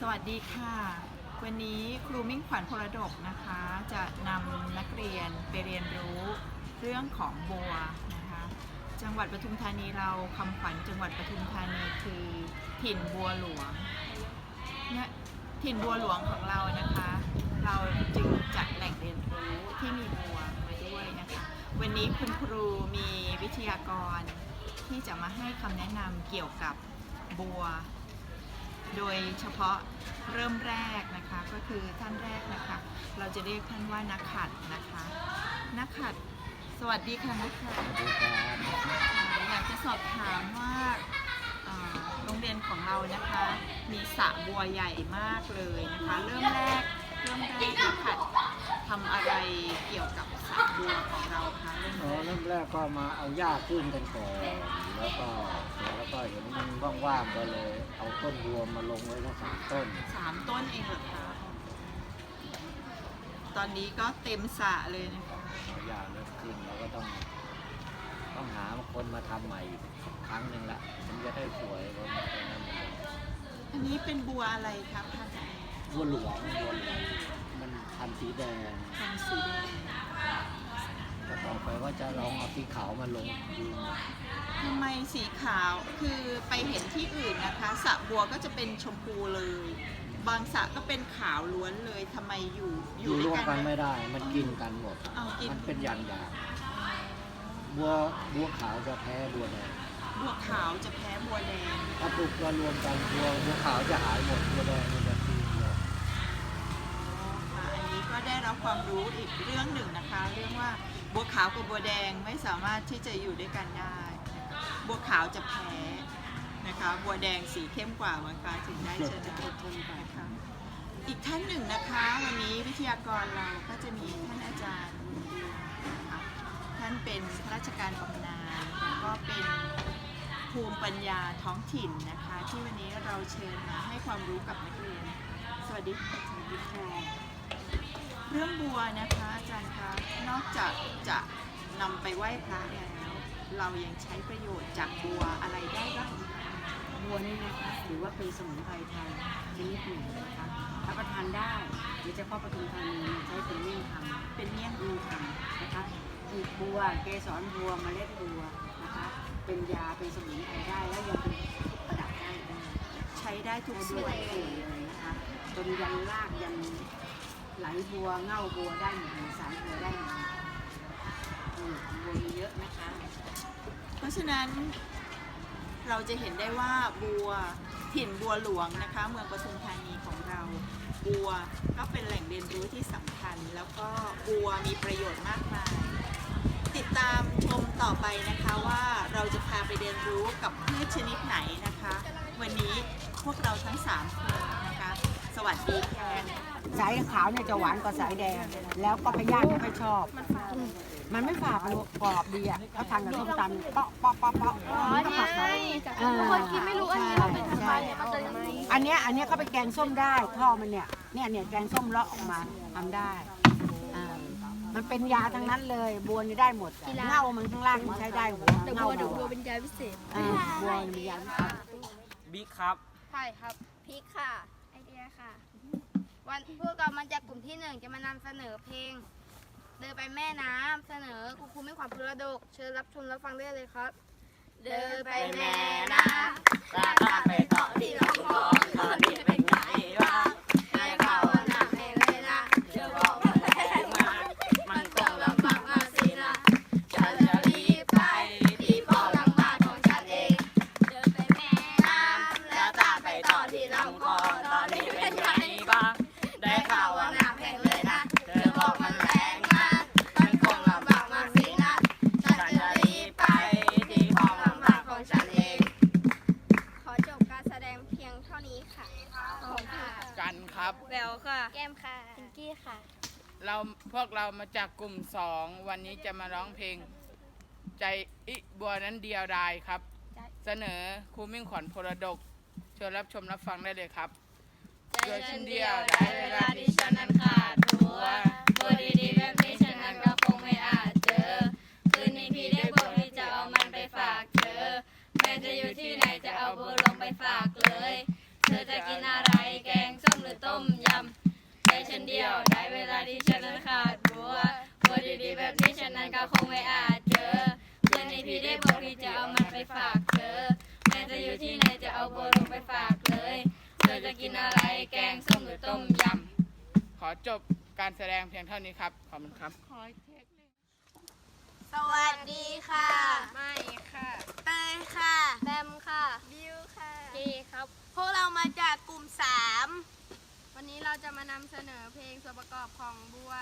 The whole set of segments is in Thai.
สวัสดีค่ะ วันนี้ครูมิ่งขวัญพลดกนะคะ จะนำนักเรียนไปเรียนรู้เรื่องของบัวนะคะ จังหวัดปทุมธานีเราคำขวัญจังหวัดปทุมธานีคือถิ่นบัวหลวงเนี่ยถิ่นบัวหลวงของเรานะคะ เราจึงจัดแหล่งเรียนรู้ที่มีบัวมาด้วยนะคะ วันนี้คุณครูมีวิทยากรที่จะมาให้คำแนะนำเกี่ยวกับบัว โดยเฉพาะเริ่มแรกนะคะก็คือท่านแรกนะคะ เราจะเรียกท่านว่านักขัดนะคะนักขัดสวัสดีค่ะนักขัดอยากจะสอบถามว่าโรงเรียนของเรานะคะ มีสระบัวใหญ่มากเลยนะคะ เริ่มแรกเริ่มแรกนักขัดทำอะไรเกี่ยวกับสระบัวของเราคะเริ่มแรกเริ่มแรกก็มาเอาหญ้าขึ้นกันก่อน แล้วก็เสร็จแล้วก็เห็นมันว่างๆก็เลย เอาต้นรวมมาลงไว้ทั้งสามต้น สามต้นเองเหรอคะตอนนี้ก็เต็มสระเลยนะคะเอาหญ้าเริ่มขึ้นเราก็ต้อง ต้องหาคนมาทำใหม่อีกครั้งหนึ่งละมันจะได้สวยเพราะมันเป็นน้ำมันอันนี้เป็นบัวอะไรครับพันธุ์บัวหลวงบัวหลวงมันพันธุ์สีแดงพันธุ์สีแดงก็ต่อไปว่าจะลองเอาสีขาวมาลงดู ทำไมสีขาวคือไปเห็นที่อื่นนะคะสระบัวก็จะเป็นชมพูเลย บางสระก็เป็นขาวล้วนเลยทำไมอยู่ออยู่ยู่ด้ร่ววยมกักันนไหมไม่ได้ มันกินกันหมด เอากินมันเป็นอย่างอย่างบัวบัวขาวจะแพ้บัวแดงบัวขาวจะแพ้บัวแดงถ้าปลูกตัวรวมกันบัวบัวขาวจะหายหมดบัวแดงมันจะทิ้งหมดอ๋อค่ะอันนี้ก็ได้รับความรู้อีกเรื่องหนึ่งนะคะ เรื่องว่าบัวขาวกับบัวแดงไม่สามารถที่จะอยู่ด้วยกันได้นะคะ บัวขาวจะแพ้นะคะบัวแดงสีเข้มกว่าบางครั้งถึงได้ชนะนะคะอีกท่านหนึ่งนะคะวันนี้วิทยากรเราก็จะมีท่านอาจารย์นะคะท่านเป็นข้าราชการบำนาญแล้วก็เป็นภูมิปัญญาท้องถิ่นนะคะ ที่วันนี้เราเชิญมาให้ความรู้กับนักเรียน สวัสดีค่ะสวัสดีค่ะเรื่องบัวนะคะอาจารย์คะนอกจากจะนำไปไหว้พระแล้ว เรายังใช้ประโยชน์จากบัวอะไรได้บ้างบัวนี่นะคะถือว่าเป็นสมุนไพรไทยชนิดหนึ่งนะคะรับประทานได้โดยเฉพาะปทุมธานีใช้เป็นเมี่ยงคำเป็นเมี่ยงเมี่ยงคำนะคะอีกบัวเกสรบัวเมล็ดบัวนะคะ เป็นยาเป็นสมุนไพรได้แล้วยังเป็นประดับได้ใช้ได้ทุกส่วนเลยนะคะจนยันรากยันไหลบัวเง่าบัวได้หมดสายบัวได้หมดเลยอืม บัวมีเยอะนะคะ เพราะฉะนั้นเราจะเห็นได้ว่าบัวถิ่นบัวหลวงนะคะ เมืองปทุมธานีของเรา บัวก็เป็นแหล่งเรียนรู้ที่สำคัญ แล้วก็บัวมีประโยชน์มากมาย ติดตามชมต่อไปนะคะว่าเราจะพาไปเรียนรู้กับพืชชนิดไหนนะคะ วันนี้พวกเราทั้งสามคน สวัสดีค่ะสายขาวเนี่ยจะหวานกว่าสายแดง แล้วก็พยาธิไม่ค่อยชอบ มันไม่ฝาดมันกรอบดีอะเขาทานกับส้มตำเปาะเปาะเปาะเปาะอ๋อมันก็ผักไงเออคนกินไม่รู้อันนี้มันเป็นทำไมเนี่ยมันจะยังไงอันเนี้ยอันเนี้ยเขาไปแกงส้มได้ท่อมันเนี่ยเนี่ยเนี่ยแกงส้มเลาะออกมาทำได้อ่ามันเป็นยาทั้งนั้นเลยบัวนี่ได้หมดอะเง่ามันข้างล่างมันใช้ได้หัวแต่เง่าบัวเดี๋ยวบัวนเป็นยาพิเศษอ่าบัวมียาวิเศษบิ๊กครับ ใช่ครับ พริกค่ะ ไอเดียค่ะ วันพวกเรามาจากกลุ่มที่หนึ่งจะมานำเสนอเพลง เดินไปแม่น้ำเสนอครูครูไม่ขวัญพลดก เชิญรับชมรับฟังได้เลยครับ เดินไปแม่น้ำตาตาไปเกาะที่ลำคลองตอนนี้เป็นไงบ้างให้เขาหนักให้เลยนะเดี๋ยวบอกว่าแรงมามันคงลำบากมาสินะฉันจะรีบไปที่พ่อหลังบ้านของฉันเอง เดินไปแม่น้ำแล้วตามไปต่อที่ลำคลอง เราพวกเรามาจากกลุ่มสองวันนี้จะมาร้องเพลง ใจอิบัวนั้นเดียวดายครับ เสนอครูมิ่งขวัญพลดกเชิญรับชมรับฟังได้เลยครับใจฉันเดียวได้เวลาที่ฉันนั้นขาดบัวบัวดีๆแบบนี้ฉันนั้นก็คงไม่อาจเจอ คืนนี้พี่ได้บอกที่จะเอามันไปฝากเธอแม่จะอยู่ที่ไหนจะเอาบัวลงไปฝากเลย เธอจะกินอะไร ฉันเดียว ได้เวลาที่ฉันนั้นขาดรัวบัวดีๆแบบนี้ฉันนั้นก็คงไม่อาจเจอเพื่อนในพี่ได้บอกพี่จะเอามันไปฝากเธอแม่จะอยู่ที่ไหนจะเอาบัวลงไปฝากเลย เธอจะกินอะไรแกงส้มหรือต้มยำ ขอจบการแสดงเพียงเท่านี้ครับ ขอบคุณครับ สวัสดีค่ะ ไม่ค่ะ เตยค่ะ แบมค่ะ บิวค่ะ เจครับ พวกเรามาจากกลุ่มสาม นี้เราจะมานำเสนอเพลงส่วนประกอบของบัว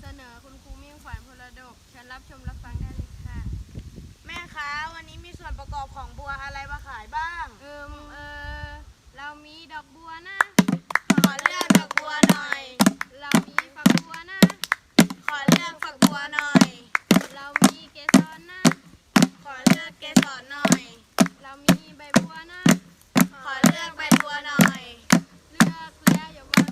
เสนอคุณครูมิ่งขวัญพลดกเชิญรับชมรับฟังได้เลยค่ะ แม่คะวันนี้มีส่วนประกอบของบัวอะไรมาขายบ้างเออเออ เรามีดอกบัวนะ ขอเลือกดอกบัวหน่อย เรามีฝักบัวนะ ขอเลือกฝักบัวหน่อย เรามีเกสรนะ ขอเลือกเกสรหน่อย เรามีใบบัวนะ ขอเลือกใบบัวหน่อย เลือกแล้วอย่าวาง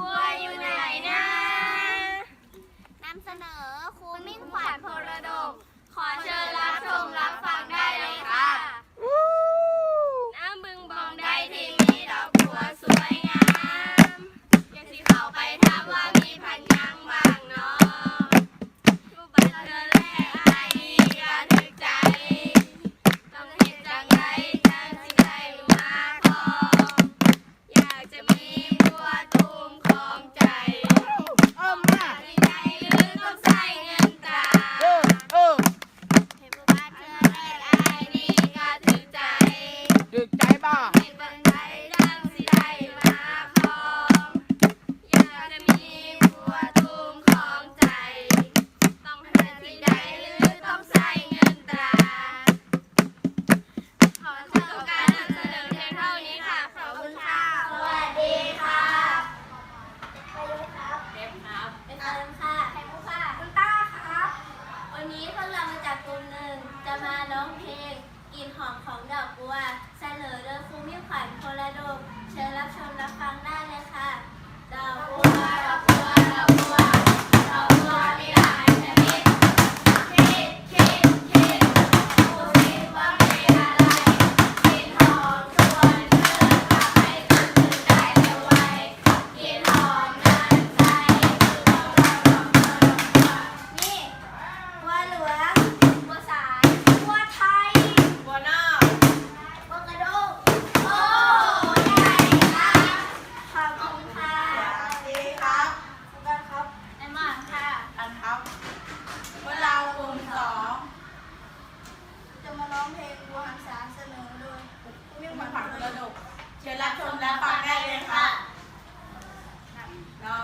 บัวอยู่ไหนนะนำเสนอครูมิ่งขวัญพรลดก ขอเชิญรับชมรับฟัง รับฟังได้เลยค่ะเรา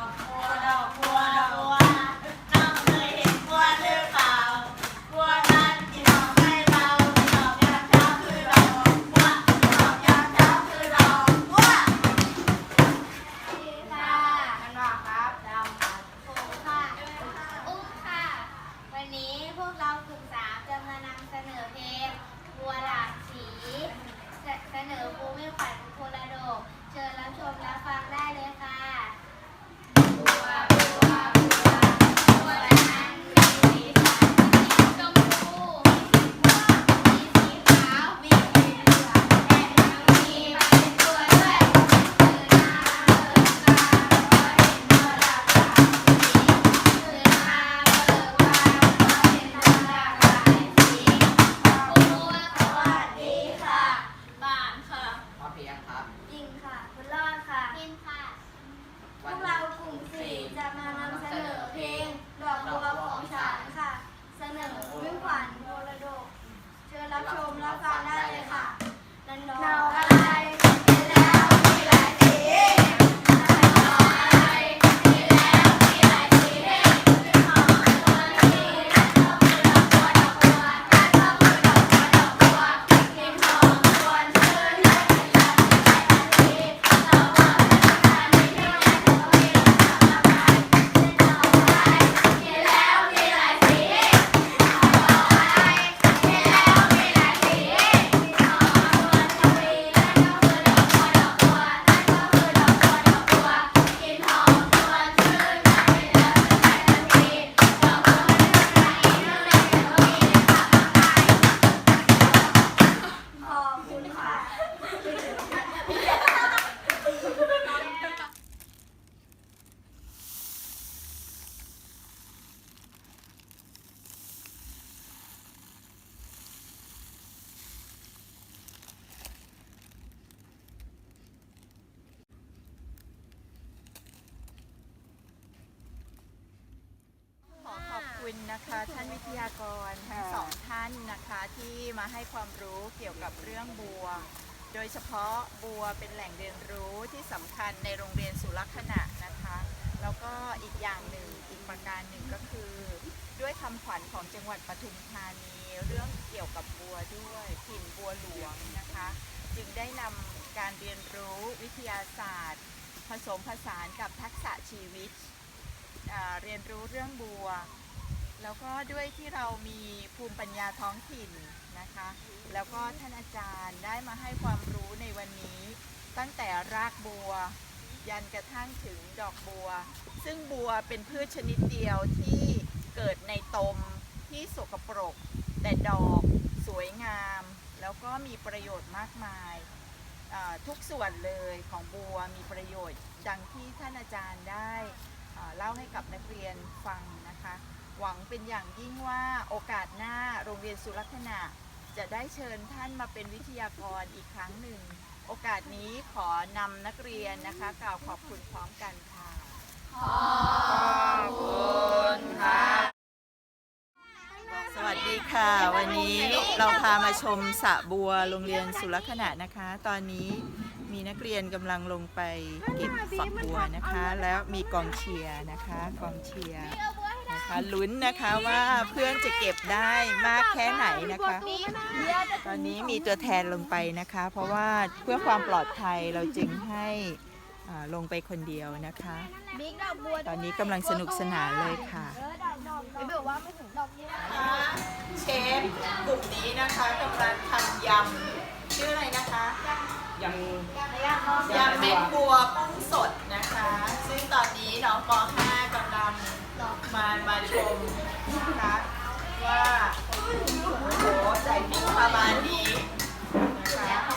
คุณนะคะท่านวิทยากรทั้งสองท่านนะคะที่มาให้ความรู้เกี่ยวกับเรื่องบัว โดยเฉพาะบัวเป็นแหล่งเรียนรู้ที่สำคัญในโรงเรียนสุรขณะนะคะ แล้วก็อีกอย่างหนึ่งอีกประการหนึ่งก็คือ ด้วยคำขวัญของจังหวัดปทุมธานี เรื่องเกี่ยวกับบัวด้วยถิ่นบัวหลวงนะคะ จึงได้นำการเรียนรู้วิทยาศาสตร์ ผสมผสานกับทักษะชีวิตอ่าเรียนรู้เรื่องบัว แล้วก็ด้วยที่เรามีภูมิปัญญาท้องถิ่นนะคะ แล้วก็ท่านอาจารย์ได้มาให้ความรู้ในวันนี้ ตั้งแต่รากบัว ยันกระทั่งถึงดอกบัว ซึ่งบัวเป็นพืชชนิดเดียวที่เกิดในตมที่สกปรก แต่ดอกสวยงาม แล้วก็มีประโยชน์มากมายทุกส่วนเลยของบัวมีประโยชน์ ดังที่ท่านอาจารย์ได้เล่าให้กับนักเรียนฟังนะคะ หวังเป็นอย่างยิ่งว่าโอกาสหน้าโรงเรียนสุรขณะ จะได้เชิญท่านมาเป็นวิทยากรอีกครั้งหนึ่ง โอกาสนี้ขอนำนักเรียนนะคะ กล่าวขอบคุณพร้อมกันค่ะขอบคุณครับสวัสดีค่ะ วันนี้เราพามาชมสระบัวโรงเรียนสุรขณะนะคะ ตอนนี้มีนักเรียนกำลังลงไปเก็บฝักบัวนะคะ แล้วมีกองเชียร์นะคะ กองเชียร์ นะคะลุ้นนะคะว่าเพื่อนจะเก็บได้มากแค่ไหนนะคะ ตอนนี้มีตัวแทนลงไปนะคะ เพราะว่าเพื่อความปลอดภัยเราจึงให้อ่าลงไปคนเดียวนะคะบิ๊กดอกบัวตอนนี้กำลังสนุกสนานเลยค่ะไม่บอกว่าไม่ถึงดอกบัวเชฟกลุ่มนี้นะคะกำลังทำยำชื่ออะไรนะคะยังยำเม็ดบัวกุ้งสดนะคะ ซึ่งตอนนี้น้องป .5 กำลัง มามาชมนะคะว่าโอ้โหใส่พริกประมาณนี้นะคะ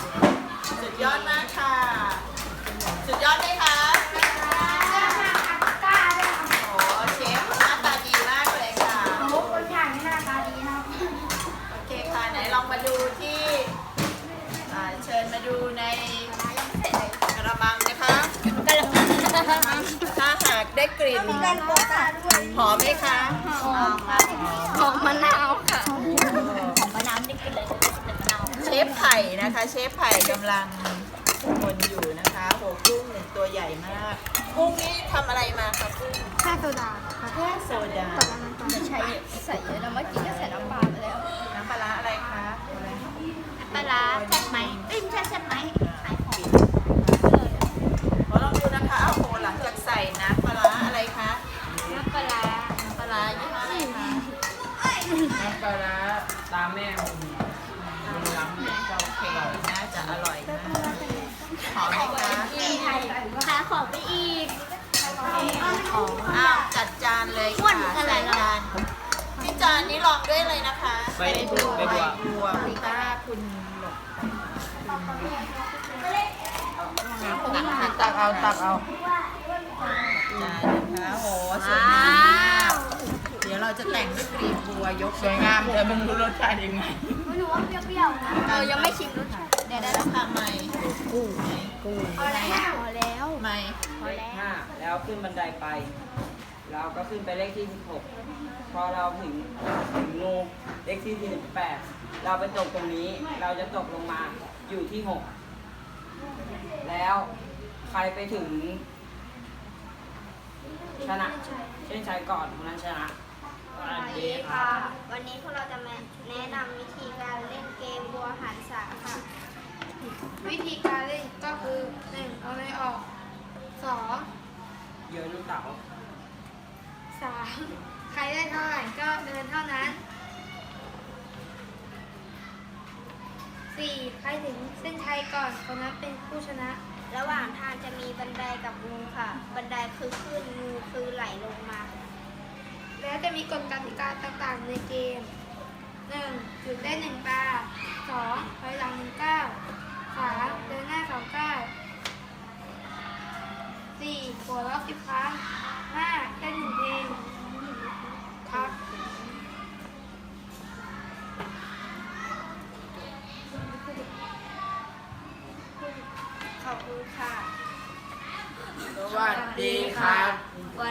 สุดยอดมากค่ะ สุดยอดไหมคะากได้กลิ่นหอมไหมคะ หอมครับของมะนาวค่ะเชฟไผ่นะคะ เชฟไผ่กำลังคนอยู่นะคะโหกุ้งหนึ่งตัวใหญ่มาก กุ้งนี่ทำอะไรมาคะกุ้งค่าโซดาแค่โซดาไม่ใช่ใส่เยอะนะเมื่อกี้ก็ใส่น้ำปลาไปแล้ว น้ำปลาร้าอะไรคะอะไรปลาร้าแซ่บไหมเอ้ยไม่ใช่แซ่บไหมขายของ ขอลองดูนะคะโอ้โหหลังจากใส่น้ำปลาร้าอะไรคะ น้ำปลาร้า น้ำปลาร้ายี่ห้ออะไรคะ น้ำ ปลาร้าตามแม่ผมมันล้ำโอเคน่าจะอร่อยมากหอมไหมคะขายขอไปอีกของอ้าวจัดจานเลยค่ะนอะไรใส่จานที่จานนี้ลองด้วยเลยนะคะใบบัวใบบัวบัวคุณต้าคุณหลบตักเอาตักเอาจานนะคะโหสวยมาก เดี๋ยวเราจะแต่งด้วยกลีบบัวยกสวยงามแต่มันรู้รสชาติยังไงหนูว่าเปรี้ยวๆนะเออยังไม่ชิมรสชาติเดี๋ยวได้ราคาใหม่กุ้งกุ้งพอแล้วพอแล้วใหม่พอแล้วห้าแล้วขึ้นบันไดไป เราก็ขึ้นไปเลขที่16พอเราถึงถึงงูเลขที่48เราไปตกตรงนี้เราจะตกลงมาอยู่ที่6แล้วใครไปถึงชนะ เช่นชัยก่อนคนนั้นชนะ สวัสดีค่ะ วันนี้พวกเราจะมาแนะนำวิธีการเล่นเกมบัวหันษาค่ะ วิธีการเล่นก็คือหนึ่งเอาไม่ออกสองเยอะลูกเต๋าสามใครได้เท่าไหร่ก็เดินเท่านั้นสี่ใครถึงเส้นชัยก่อนคนนั้นเป็นผู้ชนะ ระหว่างทางจะมีบันไดกับงูค่ะ บันไดคือขึ้นงูคือไหลลงมา แล้วจะมีกฎกติกาต่างๆในเกม 1. หยุดได้หนึ่งตา 2. ถอยหลัง1ก้าว 3. เดินหน้าสองก้าว 4. หัวเราะสิบครั้ง 5. เต้นหนึ่งเพลงครับ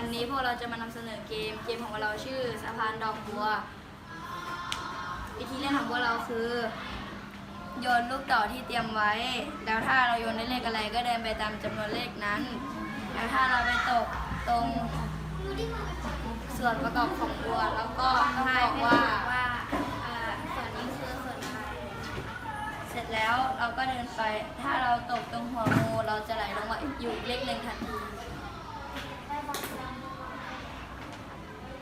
วันนี้พวกเราจะมานำเสนอเกม เกมของเราชื่อสะพานดอกบัว วิธีเล่นของพวกเราคือ โยนลูกต่อที่เตรียมไว้ แล้วถ้าเราโยนได้เลขอะไรก็เดินไปตามจำนวนเลขนั้น แล้วถ้าเราไปตกตรงส่วนประกอบของบัว แล้วก็ต้องบอกว่าส่วนนี้คือส่วนอะไรเสร็จแล้วเราก็เดินไป ถ้าเราตกตรงหัวงูเราจะไหลลงมาอยู่อีกเลขหนึ่งทันที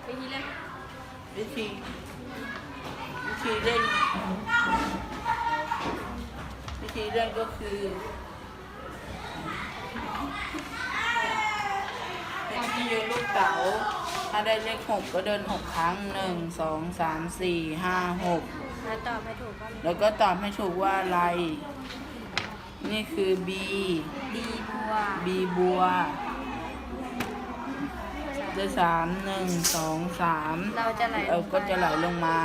วิธีเล่นวิธีวิธีเล่นวิธีเล่นก็คือเป็นที่โยนลูกเต๋าถ้าได้เลขหกก็เดินหกครั้งหนึ่งสองสามสี่ห้าหกแล้วตอบไม่ถูกก็แล้วก็ตอบให้ถูกว่าอะไร นี่คือ B ดีบัว B บัว ด้วยสามหนึ่งสองสามเราจะไหลเราก็จะไหลลงมา